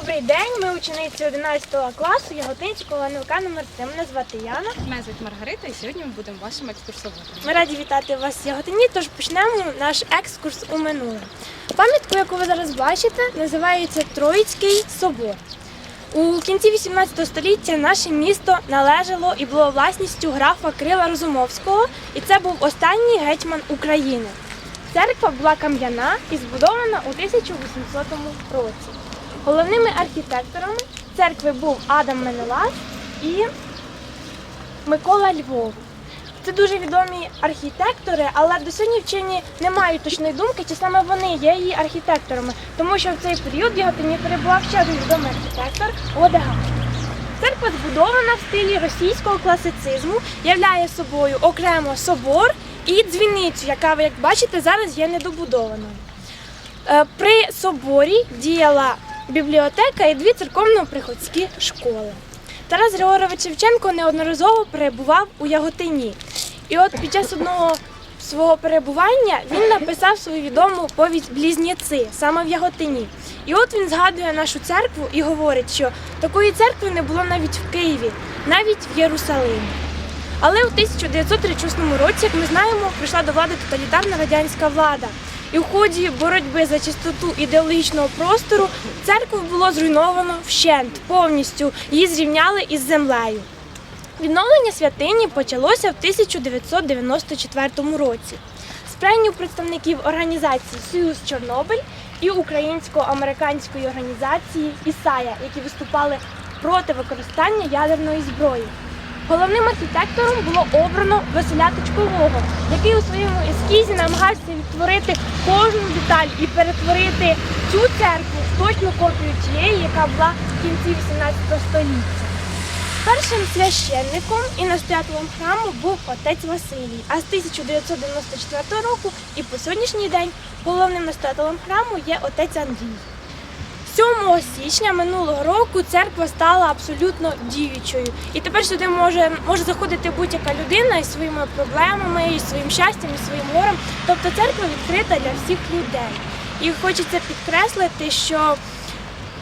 Добрий день, ми учениці 11 класу Яготинського НВК номер 3. Мене звати Яна. Мене звуть Маргарита, і сьогодні ми будемо вашим екскурсоводом. Ми раді вітати вас в Яготині, тож почнемо наш екскурс у минуле. Пам'ятку, яку ви зараз бачите, називається Троїцький собор. У кінці 18 століття наше місто належало і було власністю графа Крила Розумовського, і це був останній гетьман України. Церква була кам'яна і збудована у 1800 році. Головними архітекторами церкви був Адам Менелас і Микола Львов. Це дуже відомі архітектори, але до сьогодні вчені не мають точної думки, чи саме вони є її архітекторами, тому що в цей період в Яготині перебував ще один відомий архітектор Одега. Церква збудована в стилі російського класицизму, являє собою окремо собор і дзвіницю, яка, ви як бачите, зараз є недобудованою. Е, При соборі діяла бібліотека і дві церковно-приходські школи. Тарас Григорович Шевченко неодноразово перебував у Яготині. І от під час одного свого перебування він написав свою відому повість Близнєці саме в Яготині. І от він згадує нашу церкву і говорить, що такої церкви не було навіть в Києві, навіть в Єрусалимі. Але у 1936 році, як ми знаємо, прийшла до влади тоталітарна радянська влада. І в ході боротьби за чистоту ідеологічного простору церкву було зруйновано вщент, повністю її зрівняли із землею. Відновлення святині почалося в 1994 році. З премію представників організації Союз Чорнобиль і українсько-американської організації Ісая, які виступали проти використання ядерної зброї. Головним архітектором було обрано Василя Точкового, який у своєму ескізі намагався відтворити кожну деталь і перетворити цю церкву в точну копію тієї, яка була в кінці 18 століття. Першим священником і настоятелем храму був отець Василій, а з 1994 року і по сьогоднішній день головним настоятелем храму є отець Андрій. 7 січня минулого року церква стала абсолютно діючою. І тепер сюди може, може заходити будь-яка людина із своїми проблемами, із своїм щастям, із своїм горем. Тобто церква відкрита для всіх людей. І хочеться підкреслити, що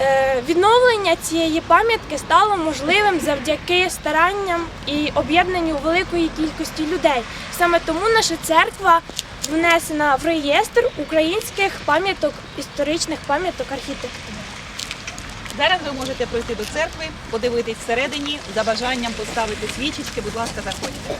е, відновлення цієї пам'ятки стало можливим завдяки старанням і об'єднанню великої кількості людей. Саме тому наша церква внесена в реєстр українських пам'яток, історичних пам'яток архітектури. Зараз ви можете пройти до церкви, подивитись всередині, за бажанням поставити свічечки, будь ласка, заходьте.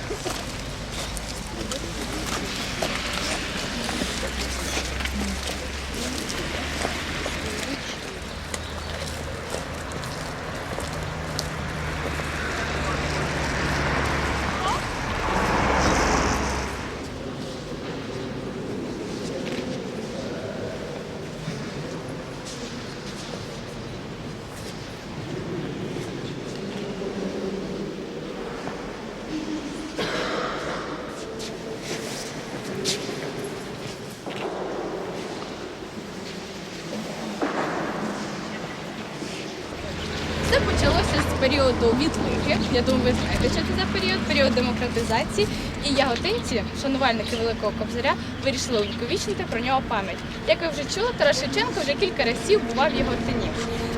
Все почалося з періоду відлиги. Я думаю, ви знаєте, що це за період, період демократизації. І яготинці, шанувальники Великого Кобзаря, вирішили увіковічнити про нього пам'ять. Як ви вже чули, Тарас Шевченко вже кілька разів бував в Яготині.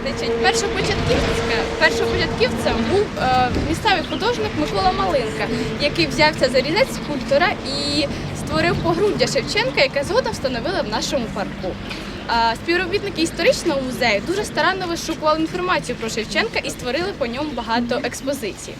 Значить, першопочатківця, першопочатківцем був е, місцевий художник Микола Малинка, який взявся за різець скульптора і створив погруддя Шевченка, яке згодом встановили в нашому парку. Співробітники історичного музею дуже старанно вишукували інформацію про Шевченка і створили по ньому багато експозицій.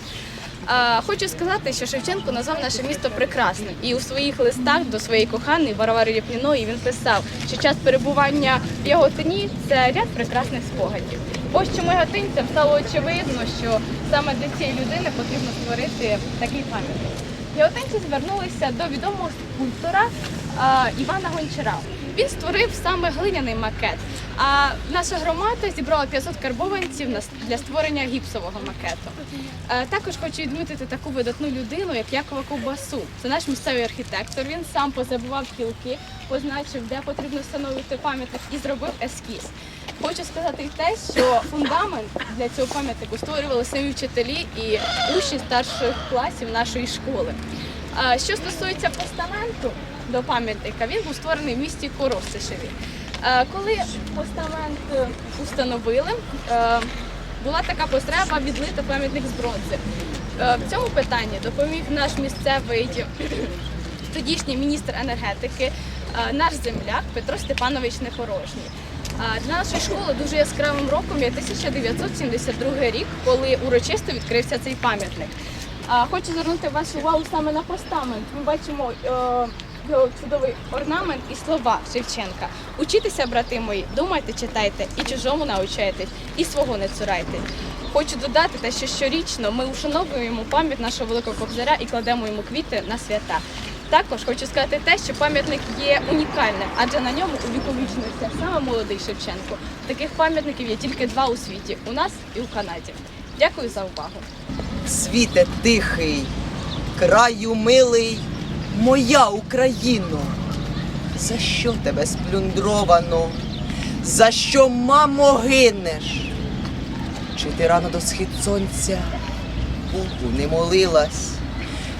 Хочу сказати, що Шевченко назвав наше місто прекрасним, і у своїх листах до своєї коханої Варвари Ріпніної він писав, що час перебування в Яготині – це ряд прекрасних спогадів. Ось чому яготинцям стало очевидно, що саме для цієї людини потрібно створити такий пам'ятник. Яготинці звернулися до відомого скульптора Івана Гончара. Він створив саме глиняний макет. А наша громада зібрала 500 карбованців для створення гіпсового макету. Е, Також хочу відмітити таку видатну людину, як Якова Ковбасу. Це наш місцевий архітектор. Він сам позабував кілки, позначив, де потрібно встановити пам'ятник і зробив ескіз. Хочу сказати й те, що фундамент для цього пам'ятнику створювали самі вчителі і учні старших класів нашої школи. Що стосується постаменту до пам'ятника, він був створений в місті Коростишеві. Е, Коли постамент установили, е, була така потреба відлити пам'ятник з бронзи. Е, В цьому питанні допоміг наш місцевий тодішній міністр енергетики, наш земляк Петро Степанович Непорожній. Для нашої школи дуже яскравим роком є 1972 рік, коли урочисто відкрився цей пам'ятник. Хочу звернути вашу увагу саме на постамент. Ми бачимо чудовий орнамент і слова Шевченка. Учітеся, брати мої, думайте, читайте, і чужому навчайтесь, і свого не цурайте. Хочу додати те, що щорічно ми ушановуємо пам'ять нашого великого кобзаря і кладемо йому квіти на свята. Також хочу сказати те, що пам'ятник є унікальним, адже на ньому увіковічнився саме молодий Шевченко. Таких пам'ятників є тільки два у світі у нас і у Канаді. Дякую за увагу. Світе тихий, краю милий, моя Україно, за що тебе сплюндровано? За що, мамо, гинеш? Чи ти рано до схід сонця Богу не молилась?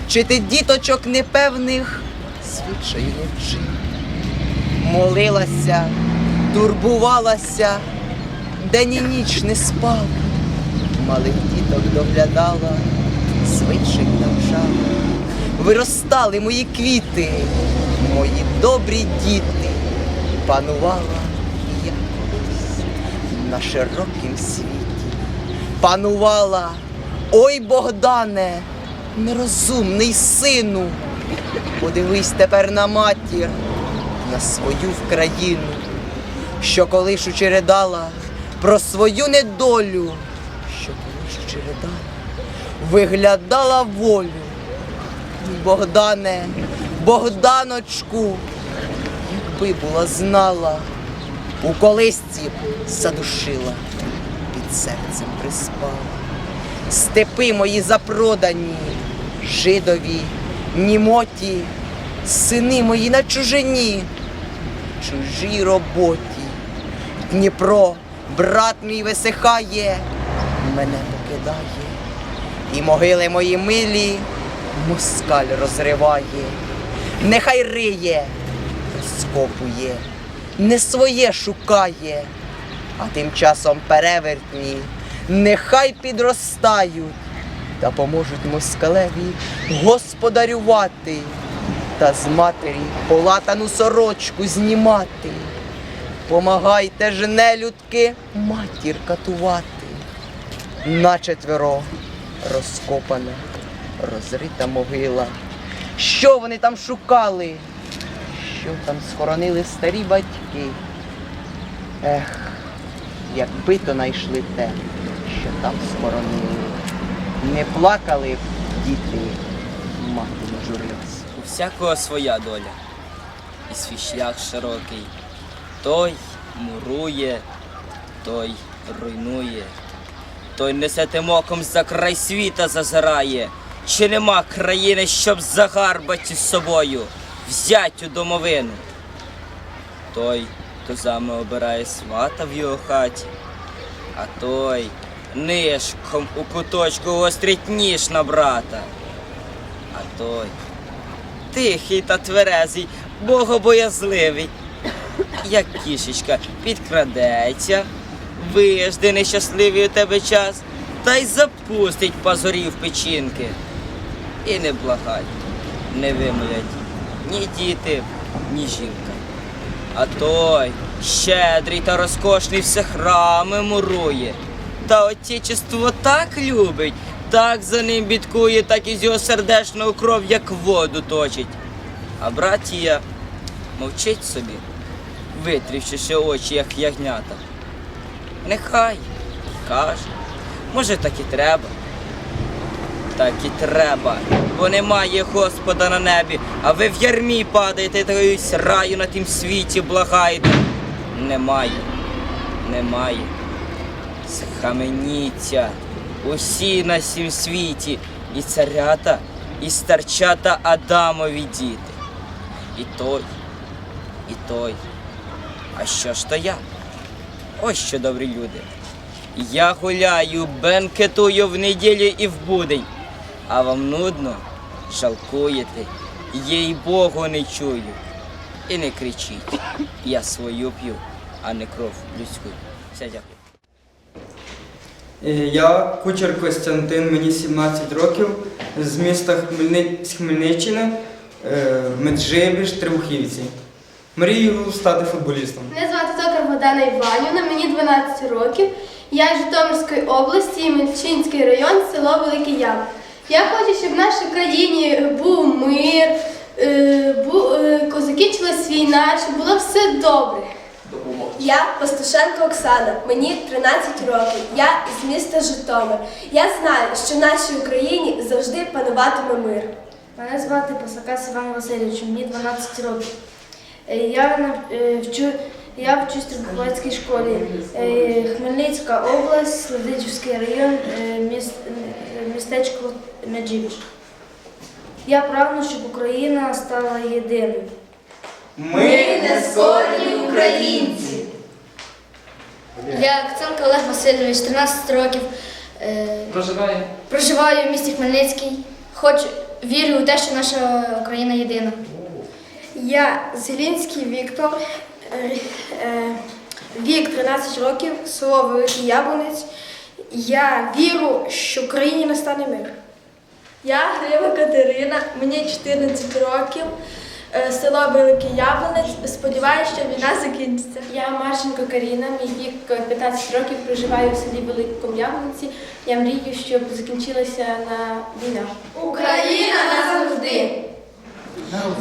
Чи ти діточок непевних звичаю не? Молилася, турбувалася, день і ніч не спав малих діток доглядала, звичай навчала. Виростали мої квіти, мої добрі діти, панувала я колись на широкім світі. Панувала, ой Богдане, нерозумний сину. Подивись тепер на матір, на свою вкраїну, що колиш чередала про свою недолю, що колиш чередала, виглядала волю. Богдане, Богданочку, якби була знала, у колисці б задушила, під серцем приспала. Степи мої запродані, жидові, німоті, сини мої на чужині, чужій роботі. Дніпро, брат мій висихає, мене покидає, і могили мої милі москаль розриває, нехай риє, розкопує, не своє шукає, а тим часом перевертні, нехай підростають та поможуть москалеві господарювати та з матері полатану сорочку знімати. Помагайте ж нелюдки матір катувати. Начетверо розкопана, розрита могила. Що вони там шукали? Що там схоронили старі батьки? Ех, якби то знайшли те, що там схоронили. Не плакали б діти, мати не журилась. У всякого своя доля, і свій шлях широкий. Той мурує, той руйнує, той несетим оком за край світа зазирає. Чи нема країни, щоб загарбати з собою, взять у домовину? Той тузами обирає свата в його хаті, а той нишком у куточку гострить ніж на брата. А той тихий та тверезий, богобоязливий, як кішечка підкрадеться, вижде нещасливий у тебе час, та й запустить пазурів печінки. І не благай, не вимолять ні діти, ні жінка. А той щедрий та розкошний все храми мурує. Та отечество так любить, так за ним бідкує, так із його сердечного кров, як воду точить. А братія мовчить собі, витрівши очі, як ягнята. Нехай каже, може так і треба. Так і треба, бо немає Господа на небі, а ви в ярмі падаєте та раю на тім світі благаєте. Немає, немає. Схаменіться усі на сім світі, і царята, і старчата Адамові діти. І той, і той. А що ж то я? Ось що добрі люди. Я гуляю, бенкетую в неділю і в будень, а вам нудно, жалкуєте, їй Богу не чую. І не кричіть, я свою п'ю, а не кров людську. Все, дякую. Е, Я кучер Костянтин, мені 17 років, з міста Хмельни... з Хмельниччини, е, Меджибіж, Трибухівці. Мрію стати футболістом. Мене звати Токар Богдана Іванівна, мені 12 років. Я з Житомирської області, Мельчинський район, село Великий Ям. Я хочу, щоб в нашій країні був мир, е, бу- е, закінчилась війна, щоб було все добре. Я Пастушенко Оксана, мені 13 років. Я з міста Житомир. Я знаю, що в нашій Україні завжди пануватиме мир. Мене звати Пасакас Іван Васильович, мені 12 років. Е, Я, е, вчу, я вчусь в Трубковецькій школі. Е, Хмельницька область, Слободичівський район, е, е, містечко Меджибіж. Я прагну, щоб Україна стала єдиною. Ми не скорі українці. Я Кценко Олег Васильович, 13 років. Проживаю. Проживаю в місті Хмельницький. Хочу, вірю у те, що наша Україна єдина. Я Зелінський Віктор, вік 13 років, село Великий Яблунець. Я вірю, що в країні настане мир. Я Грива Катерина, мені 14 років, е, село Великий Яблунець. Сподіваюся, що війна закінчиться. Я Марченко Каріна, мій вік 15 років, проживаю в селі Великому Яблунці. Я мрію, щоб закінчилася на війна. Україна назавжди!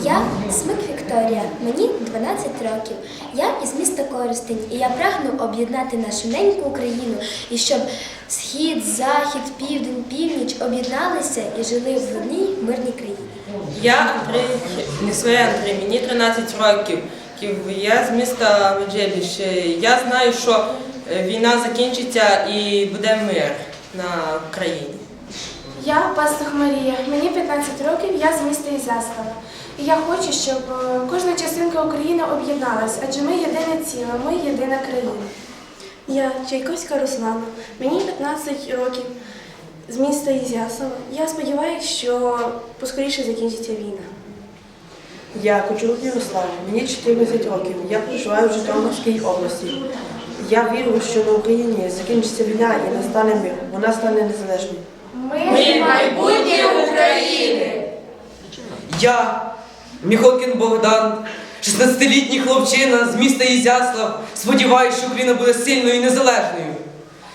Я Смик Вікторія, мені 12 років. Я із міста Коростень, і я прагну об'єднати нашу неньку Україну і щоб схід, захід, південь, північ об'єдналися і жили в одній мирній країні. Я Андрій Несвей Андрій, мені 13 років. Я з міста Меджибіж. Я знаю, що війна закінчиться і буде мир на Україні. Я пастух Марія, мені 15 років, я з міста Ізяслава. І я хочу, щоб е, кожна частинка України об'єдналась, адже ми єдине ціле, ми єдина країна. Я Чайковська Руслана, мені 15 років з міста Ізяслава. Я сподіваюся, що поскоріше закінчиться війна. Я Кочурук Ярослав, мені 14 років. Я проживаю в Житомирській області. Я вірю, що на Україні закінчиться війна і настане мир. Вона стане незалежною. Ми майбутнє України! Я, Міхоткін Богдан, 16-літній хлопчина з міста Ізяслав, сподіваюся, що Україна буде сильною і незалежною.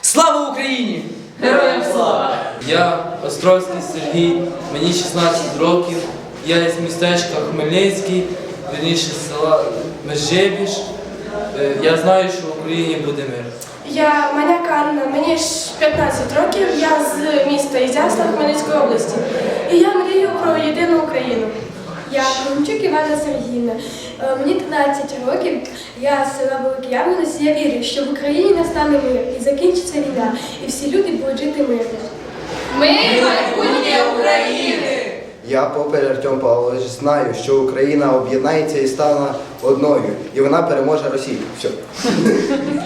Слава Україні! Героям слава! Я Островський Сергій, мені 16 років. Я з містечка Хмельницький, вірніше з села Межибіж. Е, Я знаю, що в Україні буде мир. Я Маняк Анна, мені ж 15 років, я з міста Ізяслав Хмельницької області. І я мрію про єдину Україну. Я Кромчук Івана Сергійовна. Е, Мені 13 років, я з села Великий Яблонець. Я вірю, що в Україні настане мир і закінчиться війна, і всі люди будуть жити мирно. Ми майбутнє України! Я Попель Артем Павлович знаю, що Україна об'єднається і стане одною, і вона переможе Росію. Все.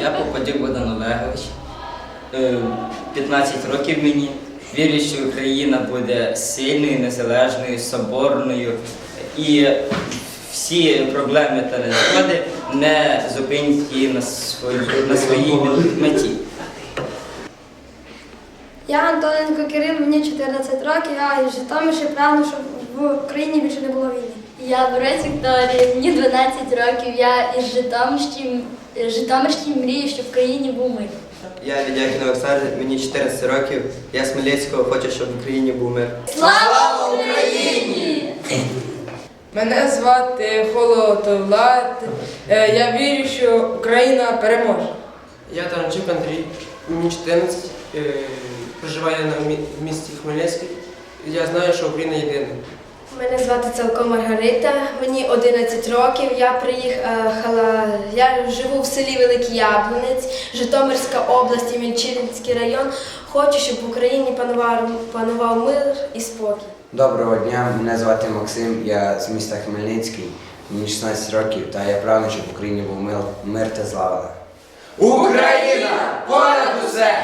Я Попадюк Богдан Олегович, е, 15 років мені. Вірю, що Україна буде сильною, незалежною, соборною і всі проблеми та незгоди не зупинять її на своїй, на своїй меті. Я Антоненко Кирил, мені 14 років, я із Житомирщини прагну, щоб в Україні більше не було війни. Я Борець Вікторія, мені 12 років. Я із Житомирщини, Житомирщини мрію, щоб в країні був мир. Я Лідякін Олександр, мені 14 років. Я з Хмельницького хочу, щоб в Україні був мир. Слава Україні! Мене звати Холод Влад. Я вірю, що Україна переможе. Я Таранчук Андрій, мені 14, проживаю в місті Хмельницький. Я знаю, що Україна єдина. Мене звати Цалко Маргарита, мені 11 років. Я приїхала, я живу в селі Великий Яблунець, Житомирська область, і Мільчинський район. Хочу, щоб в Україні панував, панував мир і спокій. Доброго дня, мене звати Максим, я з міста Хмельницький, мені 16 років, та я прагну, щоб в Україні був мир, мир та злагода. Україна! Понад усе!